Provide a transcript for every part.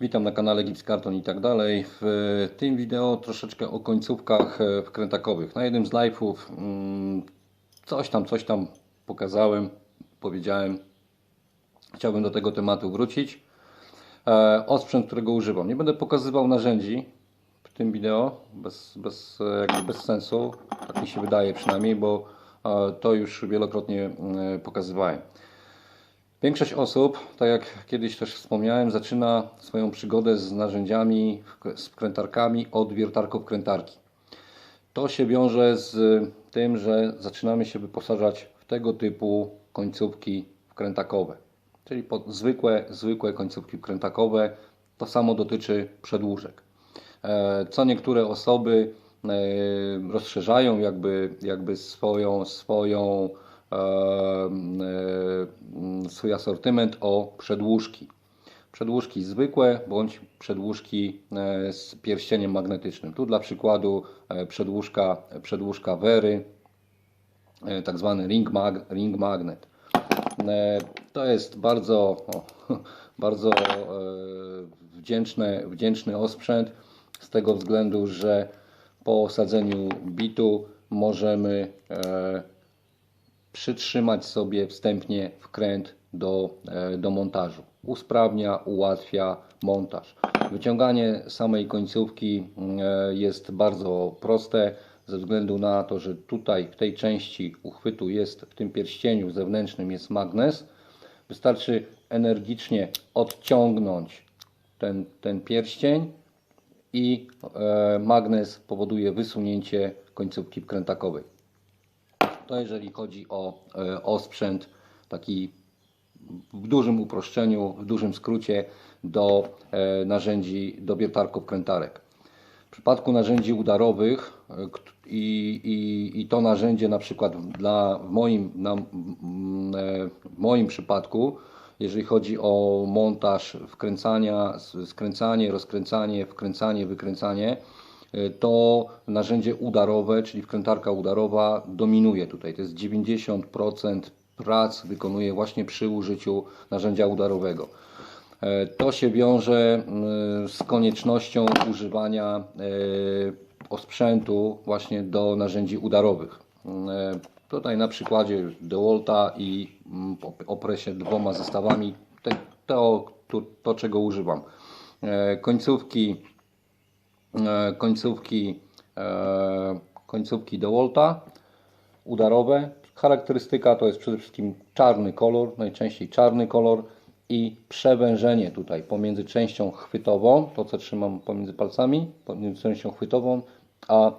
Witam na kanale Gips Karton i tak dalej. W tym wideo troszeczkę o końcówkach e, wkrętakowych. Na jednym z live'ów mm, coś tam, coś tam pokazałem, powiedziałem. Chciałbym do tego tematu wrócić. E, Osprzęt, którego używam. Nie będę pokazywał narzędzi w tym wideo, bez, bez, e, jakby bez sensu. Tak mi się wydaje przynajmniej, bo to już wielokrotnie mm, pokazywałem. Większość osób, tak jak kiedyś też wspomniałem, zaczyna swoją przygodę z narzędziami, z wkrętarkami od wiertarko-wkrętarki. To się wiąże z tym, że zaczynamy się wyposażać w tego typu końcówki wkrętakowe, czyli zwykłe, zwykłe końcówki wkrętakowe. To samo dotyczy przedłużek. E, Co niektóre osoby e, rozszerzają jakby, jakby swoją, swoją swój asortyment o przedłużki. Przedłużki zwykłe bądź przedłużki e, z pierścieniem magnetycznym. Tu dla przykładu e, przedłużka, przedłużka Wery, e, tak zwany ring, mag, ring magnet. E, To jest bardzo, bardzo e, wdzięczny, wdzięczny osprzęt z tego względu, że po osadzeniu bitu możemy e, przytrzymać sobie wstępnie wkręt do, e, do montażu. Usprawnia, ułatwia montaż. Wyciąganie samej końcówki e, jest bardzo proste ze względu na to, że tutaj w tej części uchwytu jest, w tym pierścieniu zewnętrznym jest magnes. Wystarczy energicznie odciągnąć ten, ten pierścień i e, magnes powoduje wysunięcie końcówki wkrętakowej. To jeżeli chodzi o, e, o sprzęt taki w dużym uproszczeniu, w dużym skrócie do e, narzędzi, do wiertarków krętarek. W przypadku narzędzi udarowych e, i, i, i to narzędzie na przykład dla, w, moim, na, w moim przypadku, jeżeli chodzi o montaż wkręcania, skręcanie, rozkręcanie, wkręcanie, wykręcanie, to narzędzie udarowe, czyli wkrętarka udarowa dominuje tutaj. To jest 90% prac wykonuje właśnie przy użyciu narzędzia udarowego. E, To się wiąże mm, z koniecznością używania osprzętu właśnie do narzędzi udarowych. Tutaj na przykładzie DeWalta i mm, op- oprę dwoma zestawami to, to, to czego używam. Końcówki końcówki, e, końcówki DeWalta udarowe. Charakterystyka to jest przede wszystkim czarny kolor, najczęściej czarny kolor i przewężenie tutaj pomiędzy częścią chwytową, to co trzymam pomiędzy palcami, pomiędzy częścią chwytową, a e,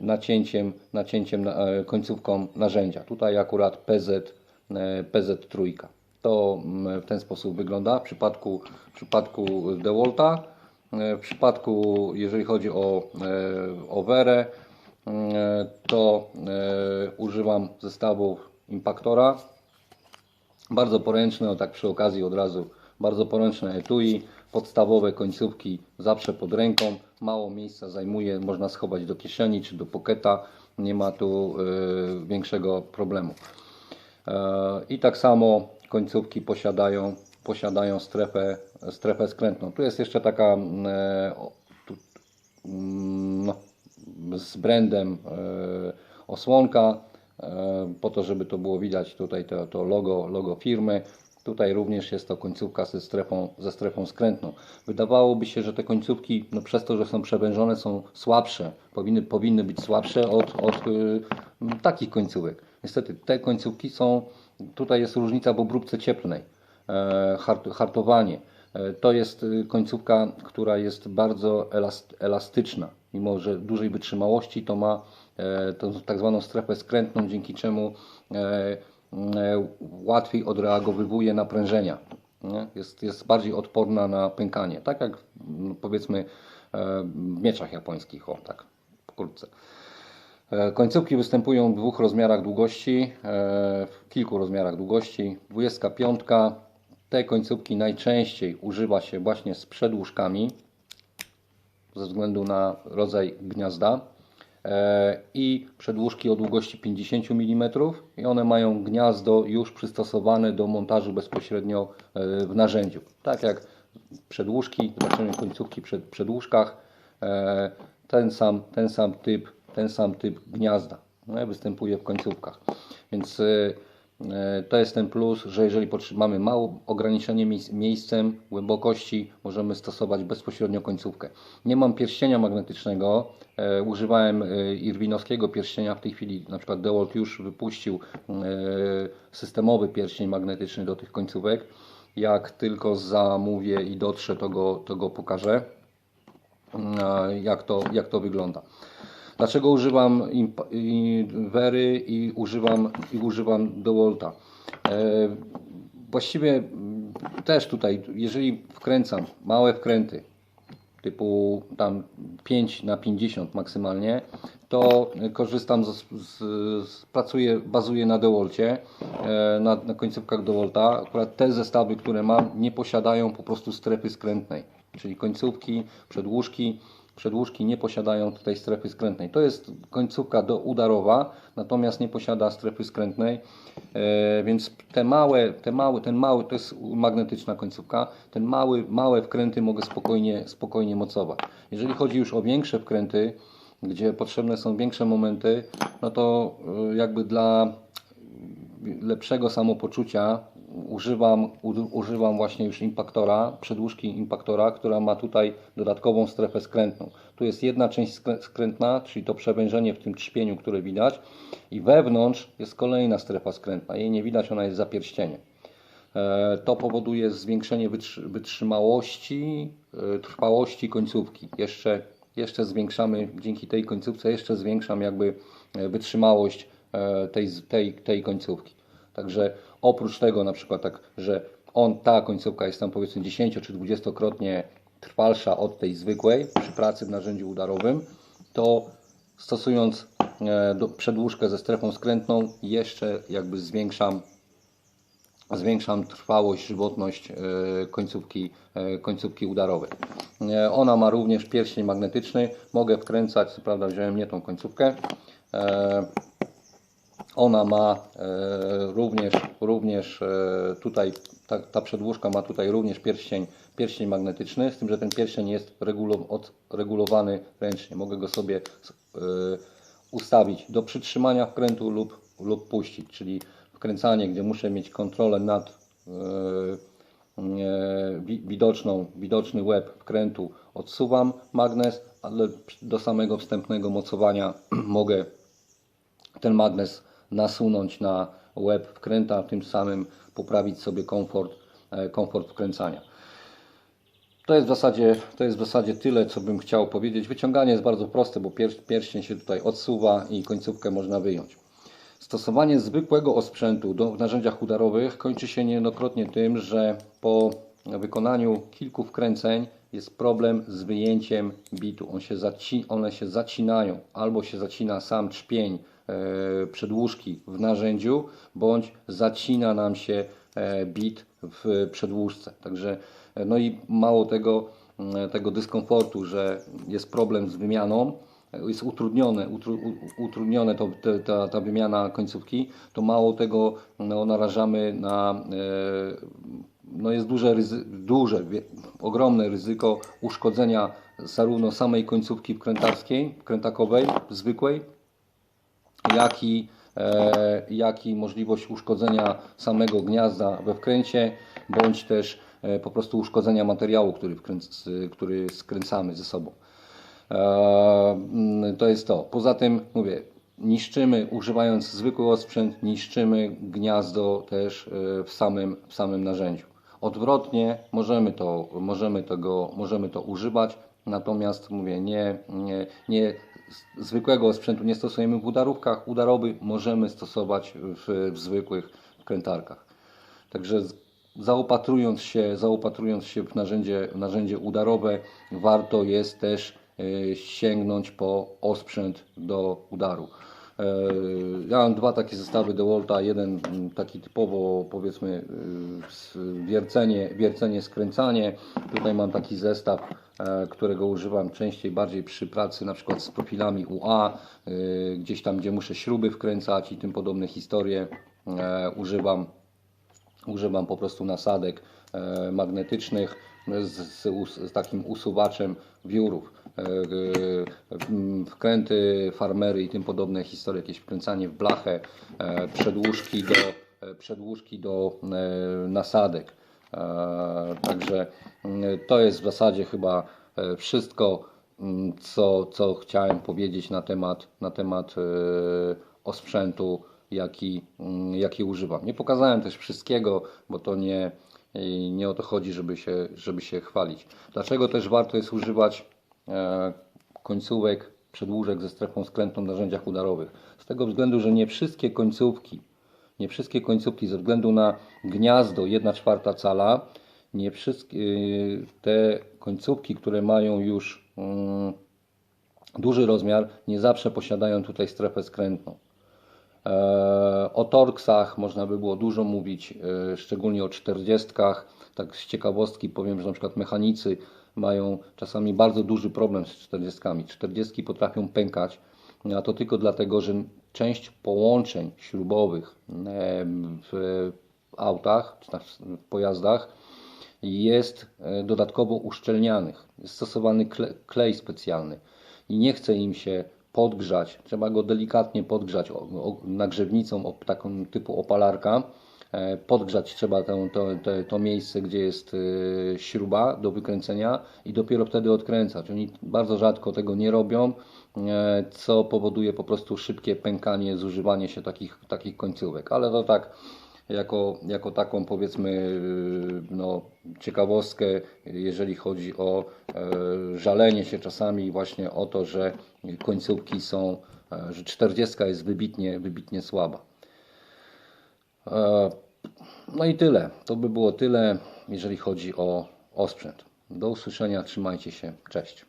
nacięciem, nacięciem na, e, końcówką narzędzia. Tutaj akurat PZ, e, PZ trójka. To mm, w ten sposób wygląda w przypadku, w przypadku DeWalta. E, W przypadku, jeżeli chodzi o, e, o Werę, e, to używam zestawów Impactora. Bardzo poręczne, o tak przy okazji od razu, bardzo poręczne etui, podstawowe końcówki zawsze pod ręką, mało miejsca zajmuje, można schować do kieszeni czy do poketa, nie ma tu większego problemu. I tak samo końcówki posiadają, posiadają strefę, strefę skrętną. Tu jest jeszcze taka mm, e, tu, mm, no, z brandem e, osłonka, e, po to, żeby to było widać tutaj to, to logo, logo firmy. Tutaj również jest to końcówka ze strefą, ze strefą skrętną. Wydawałoby się, że te końcówki, no przez to, że są przewężone, są słabsze, powinny, powinny być słabsze od, od y, takich końcówek. Niestety te końcówki są, tutaj jest różnica w obróbce cieplnej, hartowanie. E, To jest y, końcówka, która jest bardzo elast- elastyczna. Mimo, że dużej wytrzymałości, to ma e, tą tak zwaną strefę skrętną, dzięki czemu e, e, łatwiej odreagowywuje na prężenia. Nie? Jest, jest bardziej odporna na pękanie. Tak jak powiedzmy e, w mieczach japońskich, o tak, pokrótce. E, Końcówki występują w dwóch rozmiarach długości, e, w kilku rozmiarach długości. 25. Te końcówki najczęściej używa się właśnie z przedłużkami ze względu na rodzaj gniazda e, i przedłużki o długości 50 mm i one mają gniazdo już przystosowane do montażu bezpośrednio e, w narzędziu. Tak jak przedłużki, zobaczymy końcówki przed przedłużkach. E, ten sam, ten sam typ, ten sam typ gniazda no, występuje w końcówkach. Więc to jest ten plus, że jeżeli mamy małe ograniczenie miejscem, głębokości, możemy stosować bezpośrednio końcówkę. Nie mam pierścienia magnetycznego, używałem irwinowskiego pierścienia, w tej chwili na przykład DeWalt już wypuścił systemowy pierścień magnetyczny do tych końcówek. Jak tylko zamówię i dotrze, to go, to go pokażę, jak to, jak to wygląda. Dlaczego używam Wery i używam, i używam DeWalta? E, właściwie też tutaj, jeżeli wkręcam małe wkręty, typu tam 5 na 50 maksymalnie, to korzystam z, z, z pracuję, bazuję na DeWalcie, e, na, na końcówkach DeWalta. Akurat te zestawy, które mam, nie posiadają po prostu strefy skrętnej, czyli końcówki, przedłużki Przedłużki nie posiadają tutaj strefy skrętnej. To jest końcówka do udarowa, natomiast nie posiada strefy skrętnej, e, więc te małe, te małe, ten mały, to jest magnetyczna końcówka, ten mały, małe wkręty mogę spokojnie, spokojnie mocować. Jeżeli chodzi już o większe wkręty, gdzie potrzebne są większe momenty, no to e, jakby dla lepszego samopoczucia używam, używam właśnie już impaktora, przedłużki impaktora, która ma tutaj dodatkową strefę skrętną. Tu jest jedna część skrętna, czyli to przewężenie w tym trzpieniu, które widać i wewnątrz jest kolejna strefa skrętna. Jej nie widać, ona jest za pierścieniem. E, to powoduje zwiększenie wytrzymałości, e, trwałości końcówki. Jeszcze, jeszcze zwiększamy, dzięki tej końcówce jeszcze zwiększam jakby e, wytrzymałość tej, tej, tej końcówki. Także oprócz tego na przykład tak, że on, ta końcówka jest tam powiedzmy 10 czy 20-krotnie trwalsza od tej zwykłej przy pracy w narzędziu udarowym, to stosując e, przedłużkę ze strefą skrętną jeszcze jakby zwiększam zwiększam trwałość, żywotność e, końcówki, e, końcówki udarowej. Ona ma również pierścień magnetyczny. Mogę wkręcać, co prawda wziąłem nie tą końcówkę, ona ma e, również, również e, tutaj, ta, ta przedłużka ma tutaj również pierścień, pierścień magnetyczny, z tym, że ten pierścień jest regulowany ręcznie. Mogę go sobie e, ustawić do przytrzymania wkrętu lub, lub puścić, czyli wkręcanie, gdzie muszę mieć kontrolę nad widoczną, widoczny łeb wkrętu odsuwam magnes, ale do samego wstępnego mocowania mogę ten magnes nasunąć na łeb wkręta, tym samym poprawić sobie komfort, e, komfort wkręcania. To jest, w zasadzie, to jest w zasadzie tyle, co bym chciał powiedzieć. Wyciąganie jest bardzo proste, bo pierścień się tutaj odsuwa i końcówkę można wyjąć. Stosowanie zwykłego osprzętu do, w narzędziach udarowych kończy się niejednokrotnie tym, że po wykonaniu kilku wkręceń jest problem z wyjęciem bitu. On się zaci one się zacinają, albo się zacina sam trzpień przedłużki w narzędziu, bądź zacina nam się e, bit w przedłużce. Także e, no i mało tego, tego dyskomfortu, że jest problem z wymianą, jest utrudnione, utru, utrudnione to, te, ta, ta wymiana końcówki, to mało tego no, narażamy na no jest duże, duże ogromne ryzyko uszkodzenia zarówno samej końcówki wkrętarskiej, wkrętakowej, zwykłej, jak i, e, jak i możliwość uszkodzenia samego gniazda we wkręcie, bądź też e, po prostu uszkodzenia materiału, który, wkręc, który skręcamy ze sobą. E, mm, to jest to. Poza tym, mówię, niszczymy, używając zwykły osprzęt, niszczymy gniazdo też w samym, w samym narzędziu. Odwrotnie możemy to, możemy tego, możemy to używać, natomiast mówię, nie, nie, nie zwykłego sprzętu nie stosujemy w udarówkach, udarowy możemy stosować w, w zwykłych krętarkach. Także zaopatrując się, zaopatrując się w narzędzie, w narzędzie udarowe, warto jest też e, sięgnąć po osprzęt do udaru. E, ja mam dwa takie zestawy DeWalta, jeden taki typowo powiedzmy e, wiercenie, wiercenie, skręcanie. Tutaj mam taki zestaw, e, którego używam częściej bardziej przy pracy na przykład z profilami UA, gdzieś tam gdzie muszę śruby wkręcać i tym podobne historie. Używam, używam po prostu nasadek magnetycznych z, z, z takim usuwaczem wiórów. E, e, Wkręty, farmery i tym podobne historie, jakieś wkręcanie w blachę, e, przedłużki do, przedłużki do nasadek. Także to jest w zasadzie chyba wszystko, co, co chciałem powiedzieć na temat, na temat osprzętu, jaki, jaki używam. Nie pokazałem też wszystkiego, bo to nie, nie o to chodzi, żeby się, żeby się chwalić. Dlaczego też warto jest używać końcówek, przedłużek ze strefą skrętną w narzędziach udarowych? Z tego względu, że nie wszystkie końcówki, nie wszystkie końcówki ze względu na gniazdo 1 czwarta cala, nie wszystkie y, te końcówki, które mają już mm, duży rozmiar, nie zawsze posiadają tutaj strefę skrętną. E, O torksach można by było dużo mówić, e, szczególnie o 40. Tak z ciekawostki powiem, że na przykład mechanicy mają czasami bardzo duży problem z 40. 40 potrafią pękać, a to tylko dlatego, że część połączeń śrubowych w autach czy w pojazdach jest e, dodatkowo uszczelnianych. Jest stosowany kle, klej specjalny i nie chce im się podgrzać. Trzeba go delikatnie podgrzać nagrzewnicą taką typu opalarka. E, Podgrzać trzeba to, te, to miejsce, gdzie jest e, śruba do wykręcenia i dopiero wtedy odkręcać. Oni bardzo rzadko tego nie robią, e, co powoduje po prostu szybkie pękanie, zużywanie się takich, takich końcówek. Ale to tak jako, jako taką powiedzmy no, ciekawostkę, jeżeli chodzi o żalenie się czasami właśnie o to, że końcówki są, że 40 jest wybitnie, wybitnie słaba. E, no i tyle. To by było tyle, jeżeli chodzi o osprzęt. Do usłyszenia, trzymajcie się, cześć.